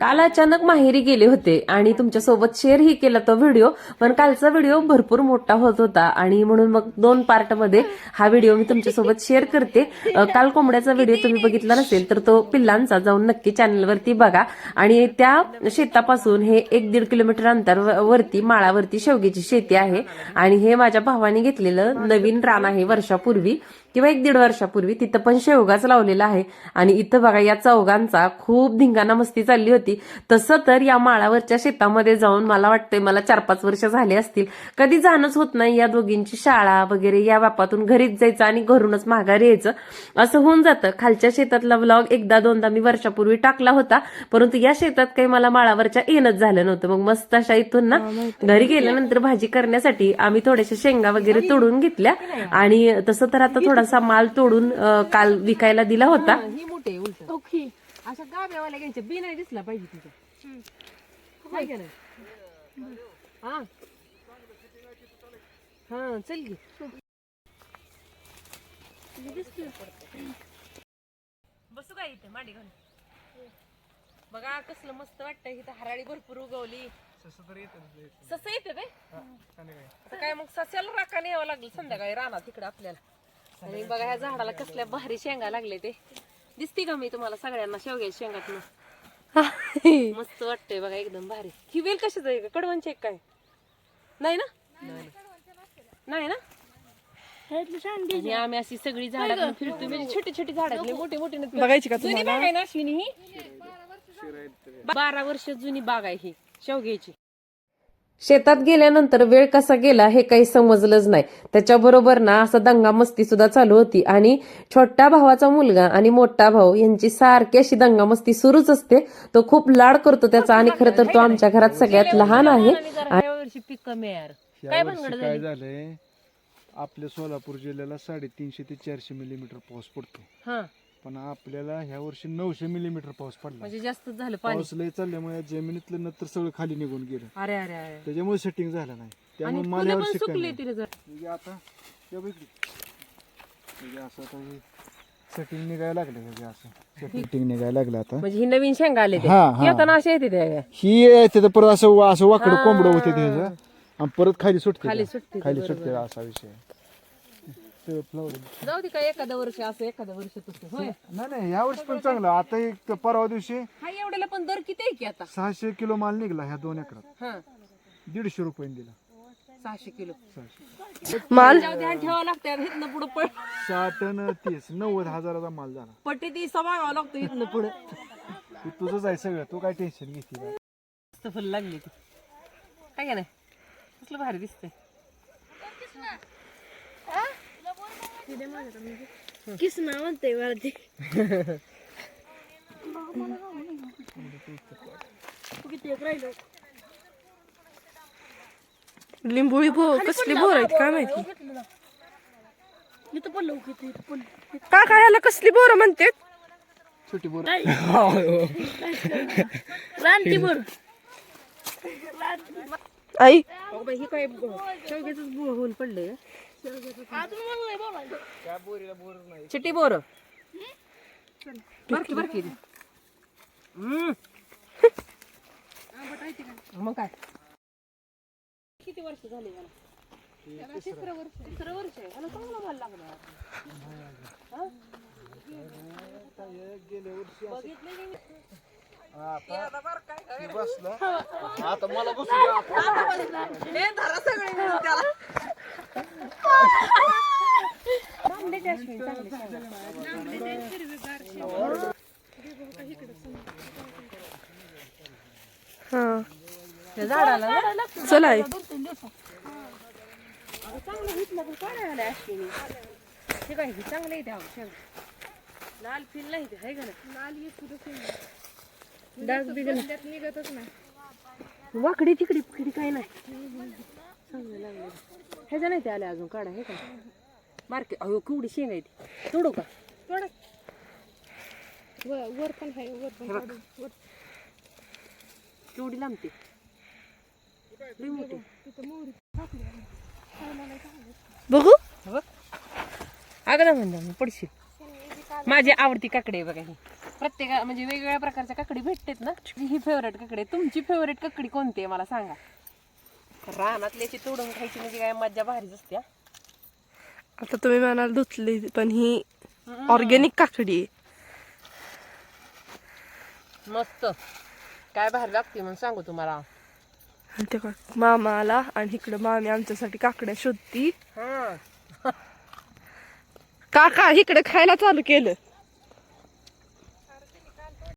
काल अचानक माहेरी गेले होते आणि तुमच्यासोबत शेअरही केला तो व्हिडिओ पण कालचा व्हिडिओ भरपूर मोठा होत होता आणि म्हणून मग दोन पार्टमध्ये हा व्हिडिओ मी तुमच्यासोबत शेअर करते. काल कोंबड्याचा व्हिडिओ तुम्ही बघितला नसेल तर तो पिल्लांचा जाऊन नक्की चॅनलवरती बघा. आणि त्या शेतापासून हे एक दीड किलोमीटर अंतर व- वरती माळावरती शेवगीची शेती आहे. आणि हे माझ्या भावाने घेतलेलं नवीन रान आहे वर्षापूर्वी किंवा एक दीड वर्षापूर्वी. तिथं पण शेवगाच लावलेला आहे. आणि इथं बघा या चौघांचा खूप धिंगाणा मस्ती चालली होती. तसं तर या माळावरच्या शेतामध्ये जाऊन मला वाटतंय मला चार पाच वर्ष झाली असतील. कधी जाणंच होत नाही या दोघींची शाळा वगैरे या बापातून घरीच जायचं आणि घरूनच माघारी यायचं. असं होऊन जातं. खालच्या शेतातला व्लॉग एकदा दोनदा मी वर्षापूर्वी टाकला होता. परंतु या शेतात काही मला माळावरच्या येणंच झालं नव्हतं. मग मस्त अशा इथून ना घरी गेल्यानंतर भाजी करण्यासाठी आम्ही थोड्याशा शेंगा वगैरे तोडून घेतल्या. आणि तसं तर आता थोडासा माल तोडून काल विकायला दिला होता. ही मोठे उलट. ओके. अशा गाभ्यावाल्या घ्यायच्या. बी नाही दिसला पाहिजे नाही? हा. हा चल बसू काय इथे? माडी घालून. बघा कसलं मस्त वाटतं इथं. हराळी भरपूर उगवली. सस येते ते आता काय मग सस्याला राखाने यावं लागलं. संध्याकाळी रानात तिकडे आपल्याला. आणि बघा ह्या झाडाला कसल्या भारी शेंगा लागले ते. दिसते का मी तुम्हाला सगळ्यांना शेवग्याच्या शेंगात मस्त वाटतंय बघा एकदम भारी. ही वेल कशाच आहे का कडवणची एक काय? नाही ना? नाही ना? आणि आम्ही अशी सगळी झाडात फिरतो म्हणजे छोटी छोटी झाडातली मोठी मोठी नसतात. बघायची का जुनी बाग आहे ना अश्विनी ही? बारा वर्ष जुनी बाग आहे ही शेवग्याची. शेतात गेल्यानंतर वेळ कसा गेला हे काही समजलंच नाही. त्याच्याबरोबर ना असं दंगा मस्ती सुद्धा चालू होती. आणि छोट्या भावाचा मुलगा आणि मोठा भाऊ यांची सारखी अशी दंगा मस्ती सुरूच असते. तो खूप लाड करतो त्याचा आणि खरं तर तो आमच्या घरात सगळ्यात लहान आहे. पीक कमी. काय झालंय? आपल्या सोलापूर जिल्ह्याला साडेतीनशे ते चारशे मिलीमीटर पाऊस पडतो. हा. पण आपल्याला ह्या वर्षी नऊशे मिलीमीटर पाऊस पडला. म्हणजे जास्त झालं पाणी. पाऊस लय चालल्यामुळे जमिनीतलं नंतर सगळं खाली निघून गेलं. अरे अरे अरे. त्याच्यामुळे सेटिंग झालं नाही. आणि त्यामुळे फुलं मला सुकली तिला जर. म्हणजे आता ते बघ इकडे. म्हणजे असं आता सेटिंग निघायला लागलं म्हणजे असं? सेटिंग निघायला लागलं आता. म्हणजे ही नवीन शेंगा आले हा, हा. येताना असे येते ते ही येते तर परत असं वा- असं वाकडं कोंबडं होते त्याचं आणि परत खाली सुटते खाली ते. सुटते ते, खाली बरोबर. सुटते असा विषय ते flower. जाऊ दे काय एखादं वर्ष असं एखादं वर्ष तसं होय? नाही नाही या वर्षी पण चांगलं. आता एक परवा दिवशी हा एवढ्याला पण दर किती आहे की आता? सहाशे किलो माल निघला ह्या दोन एकरात. हा. दीडशे रुपये दिला. सहाशे किलो. माल जाऊ दे ठेवावं लागतं इथनं पुढं पळ. साठ न तीस नव्वद हजाराचा माल झाला. पट्टी ती समागावं लागतो इथनं पुढं. हे तुझंच आहे सगळं तू काय टेन्शन घेते. मस्त फुल लागली ती. काय का नाही? कसलं भारी दिसतंय. किसना म्हणते मला ते लिंबोळी बो कसली बोर आहेत काय माहिती? का काय याला कसली बोर म्हणते छोटी बोर रानटी बोर आई? हे काय शेवग्याच बोर होऊन पडलंय. चिट्टी बोर. बारकी बारकी. मग काय? किती वर्ष झाली मला? तिसरं वर्ष. तिसरं वर्ष आहे. चांगला माल लागला? ते आता बरं काय? काय आता मला बसू हे हा चांगलं घेतलं पण काय आलं अश्विनी हे काय हे चांगलं आहे त्या लाल फिल नाही ते आहे का नाही डाग बिग निघतच नाही वाकडी तिकडी फिकडी काय नाही चांगलं लागलं ह्याच्या नाही ते आले अजून काढा हे का मार्के अहो केवढी शेंग आहे ती तोडू. का वर पण आहे वर पण केवढी लांबते लई मोठी. बघू. म्हणता मी पडशील. माझी आवडती काकडे आहे बघा ही. प्रत्येका म्हणजे वेगवेगळ्या प्रकारच्या काकडी भेटतेत ना. ही फेवरेट काकडी आहे. तुमची फेवरेट काकडी कोणती आहे मला सांगा. रानातल्याची तोडून खायची म्हणजे काय मज्जा भारीच असते हा. आता तुम्ही म्हणाल धुतली पण ही ऑर्गॅनिक काकडी आहे. मस्त. काय भारी लागते म्हणून सांगू तुम्हाला. आणि ते काय, मामा आला आणि इकडं मामी आमच्यासाठी काकड्या शोधती. हा. काका इकडे खायला चालू केलं.